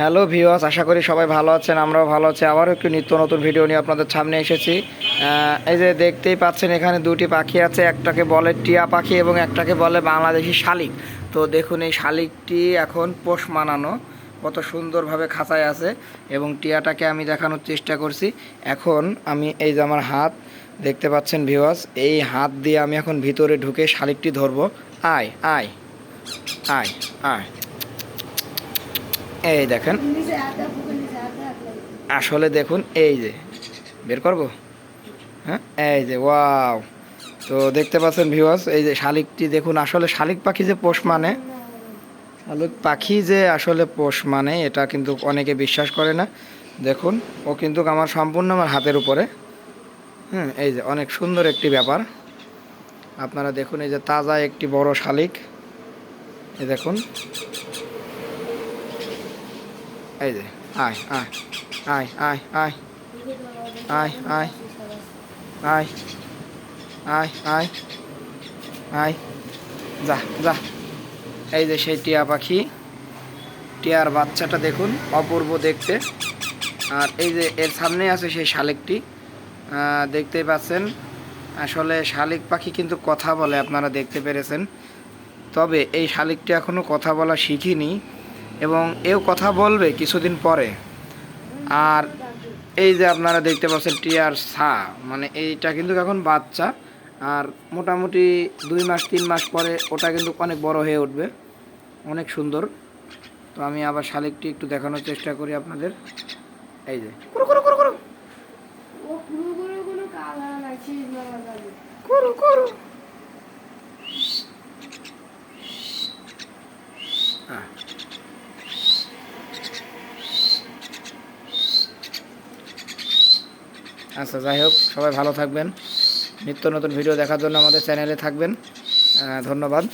Hello ভিওয়াস আশা করি সবাই ভালো আছেন, আমরাও ভালো আছি। আবারও একটু নিত্য নতুন ভিডিও নিয়ে আপনাদের সামনে এসেছি। এই যে দেখতেই পাচ্ছেন, এখানে দুটি পাখি আছে, একটাকে বলে টিয়া পাখি এবং একটাকে বলে বাংলাদেশি শালিক। তো দেখুন, এই শালিকটি এখন পোষ মানানো, কত সুন্দরভাবে খাঁচায় আছে এবং টিয়াটাকে আমি দেখানোর চেষ্টা করছি। এখন আমি, এই যে আমার হাত, দেখতে পাচ্ছেন ভিওয়াস এই হাত দিয়ে আমি এখন ভিতরে ঢুকে শালিকটি ধরবো। আয় আয় আয় আয়। এই দেখেন। আসলে দেখুন, এই যে, বের করব? হ্যাঁ এই যে, ওয়াও। তো দেখতে পাচ্ছেন ভিউয়ার্স এই যে শালিকটি দেখুন, আসলে শালিক পাখি যে পোষ মানে শালিক পাখি যে আসলে পোষ মানে এটা কিন্তু অনেকে বিশ্বাস করে না। দেখুন, ও কিন্তু আমার সম্পূর্ণ আমার হাতের উপরে। হ্যাঁ এই যে, অনেক সুন্দর একটি ব্যাপার। আপনারা দেখুন, এই যে তাজা একটি বড় শালিক। এই দেখুন এই যে আয় আয় আয় আয় আয় আয় আয় আয় আয় আয় আয় যা যা এই যে সেই টিয়া পাখি টিয়ার বাচ্চাটা দেখুন অপূর্ব দেখতে আর এই যে এর সামনে আছে সেই শালিকটি দেখতেই পাচ্ছেন আসলে শালিক পাখি কিন্তু কথা বলে আপনারা দেখতে পেরেছেন তবে এই শালিকটি এখনও কথা বলা শিখিনি এবং এও কথা বলবে কিছুদিন পরে। আর এই যে আপনারা দেখতে পাচ্ছেন টিয়ার সা মানে এইটা কিন্তু এখন বাচ্চা। আর মোটামুটি দুই মাস তিন মাস পরে ওটা কিন্তু অনেক বড় হয়ে উঠবে। অনেক সুন্দর। তো আমি আবার শালিকটি একটু দেখানোর চেষ্টা করি আপনাদের। এই যে হ্যাঁ আচ্ছা যাই হোক, সবাই ভালো থাকবেন। নিত্য নতুন ভিডিও দেখার জন্য আমাদের চ্যানেলে থাকবেন। ধন্যবাদ।